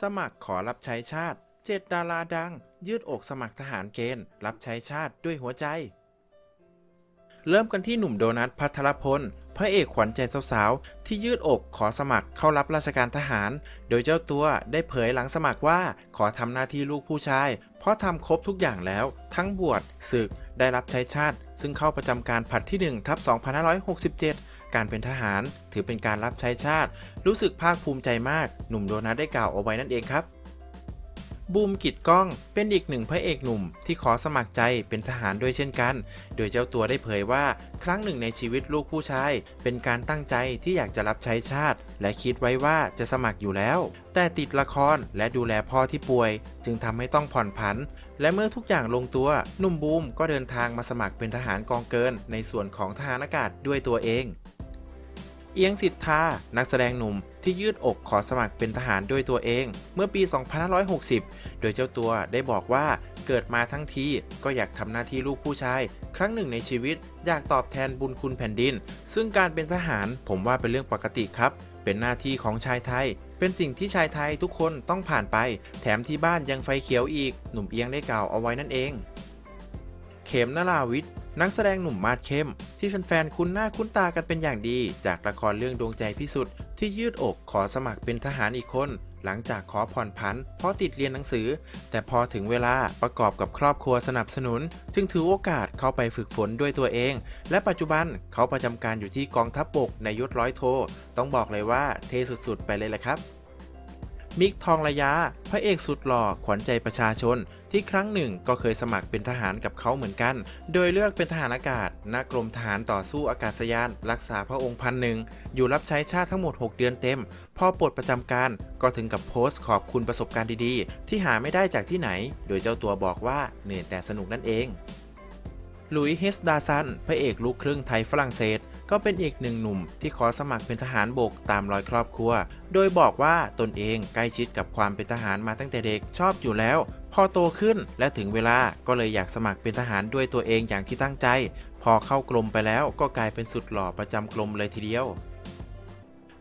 สมัครขอรับใช้ชาติเจ็ดดาราดัง ยืดอกสมัครทหารเกณฑ์ รับใช้ชาติด้วยหัวใจ เริ่มกันที่หนุ่มโดนัทพัทรพล พระเอกขวัญใจสาวๆ ที่ยืดอกขอสมัครเข้ารับราชการทหาร โดยเจ้าตัวได้เผยหลังสมัครว่าขอทำหน้าที่ลูกผู้ชาย เพราะทำครบทุกอย่างแล้ว ทั้งบวชศึก ได้รับใช้ชาติ ซึ่งเข้าประจำการผัดที่1ทับ2567 การเป็นทหาร ถือเป็นการรับใช้ชาติ รู้สึกภาคภูมิใจมาก หนุ่มโดนัทได้กล่าวเอาไว้นั่นเองครับบูมกิดก้องเป็นอีกหนึ่งพระเอกหนุ่มที่ขอสมัครใจเป็นทหารด้วยเช่นกัน โดยเจ้าตัวได้เผยว่า ครั้งหนึ่งในชีวิตลูกผู้ชาย เป็นการตั้งใจที่อยากจะรับใช้ชาติ และคิดไว้ว่าจะสมัครอยู่แล้ว แต่ติดละครและดูแลพ่อที่ป่วย จึงทำให้ต้องผ่อนผัน และเมื่อทุกอย่างลงตัวหนุ่มบูมก็เดินทางมาสมัครเป็นทหารกองเกิน ในส่วนของทหารอากาศด้วยตัวเอง เอียงสิทธา นักแสดงหนุ่มที่ยืดอกขอสมัครเป็นทหารด้วยตัวเอง เมื่อปี 2560 โดยเจ้าตัวได้บอกว่าเกิดมาทั้งทีก็อยากทำหน้าที่ลูกผู้ชาย ครั้งหนึ่งในชีวิตอยากตอบแทนบุญคุณแผ่นดิน ซึ่งการเป็นทหารผมว่าเป็นเรื่องปกติครับ เป็นหน้าที่ของชายไทย เป็นสิ่งที่ชายไทยทุกคนต้องผ่านไป แถมที่บ้านยังไฟเขียวอีก หนุ่มเอียงได้กล่าวเอาไว้นั่นเอง เข็มนราวิทย์นักแสดงหนุ่มมาดเข้ม ที่แฟนๆคุ้นหน้าคุ้นตากันเป็นอย่างดี จากละครเรื่องดวงใจพิสุทธิ์ที่ยืดอกขอสมัครเป็นทหารอีกคน หลังจากขอผ่อนผันเพราะติดเรียนหนังสือ แต่พอถึงเวลาประกอบกับครอบครัวสนับสนุน จึงถือโอกาสเข้าไปฝึกฝนด้วยตัวเอง และปัจจุบันเขาประจำการอยู่ที่กองทัพบบกในยศร้อยโท ต้องบอกเลยว่าเทสุดๆ ไปเลยแหละครับ มิกทองระยะ พระเอกสุดหล่อขวัญใจประชาชน ที่ครั้งหนึ่งก็เคยสมัครเป็นทหารกับเขาเหมือนกัน โดยเลือกเป็นทหารอากาศณกกรมทหารต่อสู้อากาศยาน รักษาพระองค์พันหนึ่ง อยู่รับใช้ชาติทั้งหมด 6 เดือนเต็ม พอปลดประจำการก็ถึงกับโพสต์ขอบคุณประสบการณ์ดีๆ ที่หาไม่ได้จากที่ไหน โดยเจ้าตัวบอกว่าเหนื่อยแต่สนุกนั่นเองหลุยส์เฮสดาซัน พระเอกลูกครึ่งไทยฝรั่งเศส ก็เป็นอีกหนึ่งหนุ่มที่ขอสมัครเป็นทหารบกตามรอยครอบครัว โดยบอกว่าตนเองใกล้ชิดกับความเป็นทหารมาตั้งแต่เด็กชอบอยู่แล้ว พอโตขึ้นและถึงเวลาก็เลยอยากสมัครเป็นทหารด้วยตัวเองอย่างที่ตั้งใจ พอเข้ากรมไปแล้วก็กลายเป็นสุดหล่อประจำกรมเลยทีเดียว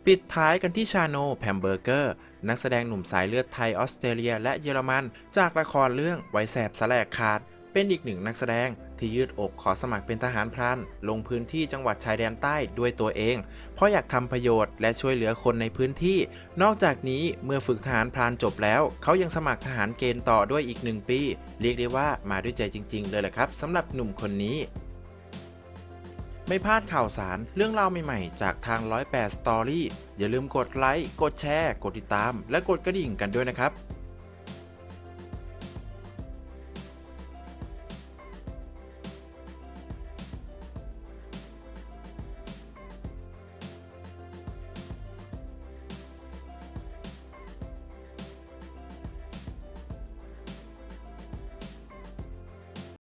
ปิดท้ายกันที่ชาโนแพมเบอร์เกอร์นักแสดงหนุ่มสายเลือดไทยออสเตรเลีย และเยอรมัน จากละครเรื่องไวแสบสแลกขาด เป็นอีกหนึ่งนักแสดง ที่ยืดอกขอสมัครเป็นทหารพรานลงพื้นที่จังหวัดชายแดนใต้ด้วยตัวเอง เพราะอยากทำประโยชน์และช่วยเหลือคนในพื้นที่ นอกจากนี้เมื่อฝึกทหารพรานจบแล้ว เขายังสมัครทหารเกณฑ์ต่อด้วยอีกหนึ่งปี เรียกได้ว่ามาด้วยใจจริง ๆ เลยแหละครับสำหรับหนุ่มคนนี้ไม่พลาดข่าวสารเรื่องราวใหม่ๆ จากทาง 108 Story อย่าลืมกดไลค์ กดแชร์ กดติดตาม และกดกระดิ่งกันด้วยนะครับ